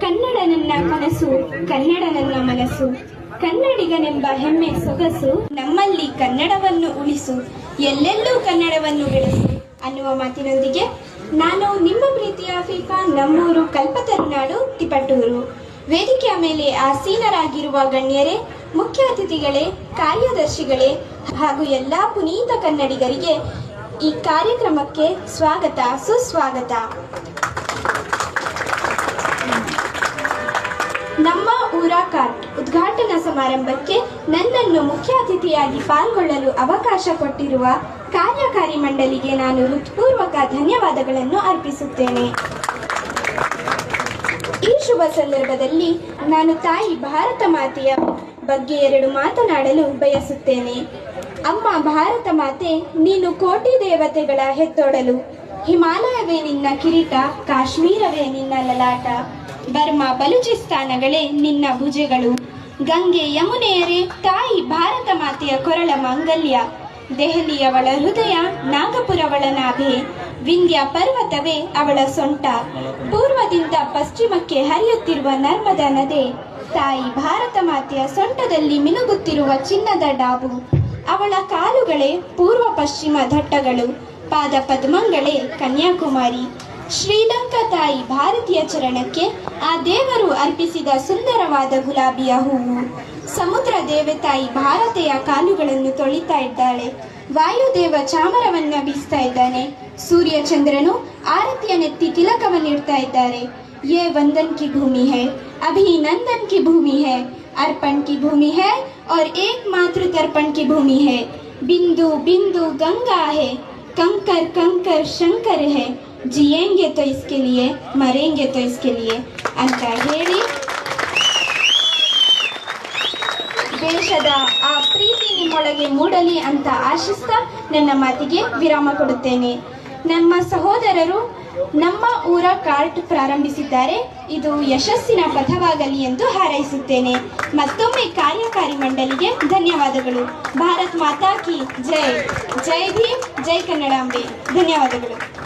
ಕನ್ನಡ ನನ್ನ ಕನಸು ಕನ್ನಡ ನನ್ನ ಮನಸ್ಸು, ಕನ್ನಡಿಗನೆಂಬ ಹೆಮ್ಮೆ ಸೊಗಸು, ನಮ್ಮಲ್ಲಿ ಕನ್ನಡವನ್ನು ಉಳಿಸು, ಎಲ್ಲೆಲ್ಲೂ ಕನ್ನಡವನ್ನು ಬೆಳೆಸು ಅನ್ನುವ ಮಾತಿನೊಂದಿಗೆ ನಾನು ನಿಮ್ಮ ಪ್ರೀತಿಯ ಫೀಫಾ ನಮ್ಮೂರು ಕಲ್ಪತರುನಾಡು ತಿಪಟೂರು. ವೇದಿಕೆಯ ಮೇಲೆ ಆಸೀನರಾಗಿರುವ ಗಣ್ಯರೇ, ಮುಖ್ಯ ಅತಿಥಿಗಳೇ, ಕಾರ್ಯದರ್ಶಿಗಳೇ ಹಾಗೂ ಎಲ್ಲಾ ಪುನೀತ ಕನ್ನಡಿಗರಿಗೆ ಈ ಕಾರ್ಯಕ್ರಮಕ್ಕೆ ಸ್ವಾಗತ, ಸುಸ್ವಾಗತ. ನಮ್ಮ ಊರ ಕಾರ್ಟ್ ಉದ್ಘಾಟನಾ ಸಮಾರಂಭಕ್ಕೆ ನನ್ನನ್ನು ಮುಖ್ಯ ಅತಿಥಿಯಾಗಿ ಪಾಲ್ಗೊಳ್ಳಲು ಅವಕಾಶ ಕೊಟ್ಟಿರುವ ಕಾರ್ಯಕಾರಿ ಮಂಡಳಿಗೆ ನಾನು ಹೃತ್ಪೂರ್ವಕ ಧನ್ಯವಾದಗಳನ್ನು ಅರ್ಪಿಸುತ್ತೇನೆ. ಈ ಶುಭ ಸಂದರ್ಭದಲ್ಲಿ ನಾನು ತಾಯಿ ಭಾರತ ಮಾತೆಯ ಬಗ್ಗೆ ಎರಡು ಮಾತನಾಡಲು ಬಯಸುತ್ತೇನೆ. ಅಮ್ಮ ಭಾರತ ಮಾತೆ, ನೀನು ಕೋಟಿ ದೇವತೆಗಳ ಹೆತ್ತೊಡಲು. ಹಿಮಾಲಯವೇ ನಿನ್ನ ಕಿರೀಟ, ಕಾಶ್ಮೀರವೇ ನಿನ್ನ ಲಲಾಟ. ಬರ್ಮಾ ಬಲುಚಿಸ್ತಾನಗಳೇ ನಿನ್ನ ಭುಜಗಳು. ಗಂಗೆ ಯಮುನೆಯರೇ, ತಾಯಿ ಭಾರತ ಮಾತೆಯ ಕೊರಳ ಮಾಂಗಲ್ಯ. ದೆಹಲಿಯವಳ ಹೃದಯ ನಾಗಪುರವಳ ನಾಭೆ ವಿಂಧ್ಯ ಪರ್ವತವೇ ಅವಳ ಸೊಂಟ. ಪೂರ್ವದಿಂದ ಪಶ್ಚಿಮಕ್ಕೆ ಹರಿಯುತ್ತಿರುವ ನರ್ಮದಾ ನದೆ. ತಾಯಿ ಭಾರತ ಮಾತೆಯ ಸೊಂಟದಲ್ಲಿ ಮಿನುಗುತ್ತಿರುವ ಚಿನ್ನದ ಡಾಬು. ಅವಳ ಕಾಲುಗಳೇ ಪೂರ್ವ ಪಶ್ಚಿಮ ದಟ್ಟಗಳು ಪಾದ ಪದ್ಮಂಗಳೇ ಕನ್ಯಾಕುಮಾರಿ. ಶ್ರೀಲಂಕಾ ತಾಯಿ ಭಾರತೀಯ ಚರಣಕ್ಕೆ ಆ ದೇವರು ಅರ್ಪಿಸಿದ ಸುಂದರವಾದ ಗುಲಾಬಿಯ ಹೂವು ಸಮುದ್ರ ದೇವೆ ತಾಯಿ ಭಾರತೆಯ ಕಾಲುಗಳನ್ನು ತೊಳಿತಾ ಇದ್ದಾಳೆ ವಾಯುದೇವ ಚಾಮರವನ್ನ ಬೀಸ್ತಾ ಇದ್ದಾನೆ ಸೂರ್ಯ ಚಂದ್ರನು ಆರತಿಯ ನೆತ್ತಿ ತಿಲಕವನ್ನಿಡ್ತಾ ಇದ್ದಾರೆ ये वंदन की भूमि है अभिनंदन की भूमि है अर्पण की भूमि है और एकमात्र तर्पण की भूमि है बिंदु बिंदु गंगा है कंकर कंकर शंकर है ಜಿಯೇಂಗೆ ತೊ ಇಸ್ಕೆಲಿಯೇ ಮರೇಂಗೆ ತೊ ಇಸ್ಕೆಲಿಯೇ ಅಂತ ಹೇಳಿ ದೇಶದ ಆ ಪ್ರೀತಿ ನಿಮ್ಮೊಳಗೆ ಮೂಡಲಿ ಅಂತ ಆಶಿಸ್ತಾ ನನ್ನ ಮಾತಿಗೆ ವಿರಾಮ ಕೊಡುತ್ತೇನೆ. ನಮ್ಮ ಸಹೋದರರು ನಮ್ಮ ಊರ ಕಾರ್ಟ್ ಪ್ರಾರಂಭಿಸಿದ್ದಾರೆ. ಇದು ಯಶಸ್ಸಿನ ಪಥವಾಗಲಿ ಎಂದು ಹಾರೈಸುತ್ತೇನೆ. ಮತ್ತೊಮ್ಮೆ ಕಾರ್ಯಕಾರಿ ಮಂಡಳಿಗೆ ಧನ್ಯವಾದಗಳು. ಭಾರತ್ ಮಾತಾ ಕಿ ಜೈ. ಜೈ ಭೀಮ್, ಜೈ ಕನ್ನಡಾಂಬೆ. ಧನ್ಯವಾದಗಳು.